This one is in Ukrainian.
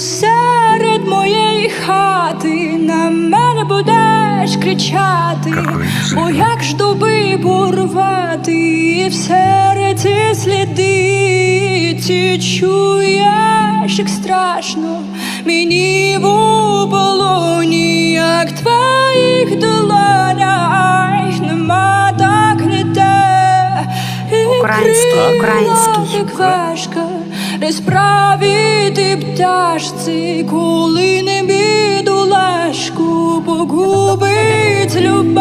серед моєї хати на мене будеш кричати, бо як ж дуби порвати і в серці сліди ці чуєш, як страшно мені в полоні, як твоїх долонях нема так не те. І Український, український. так важко розправити пташці, коли не бідолашку погубить любов.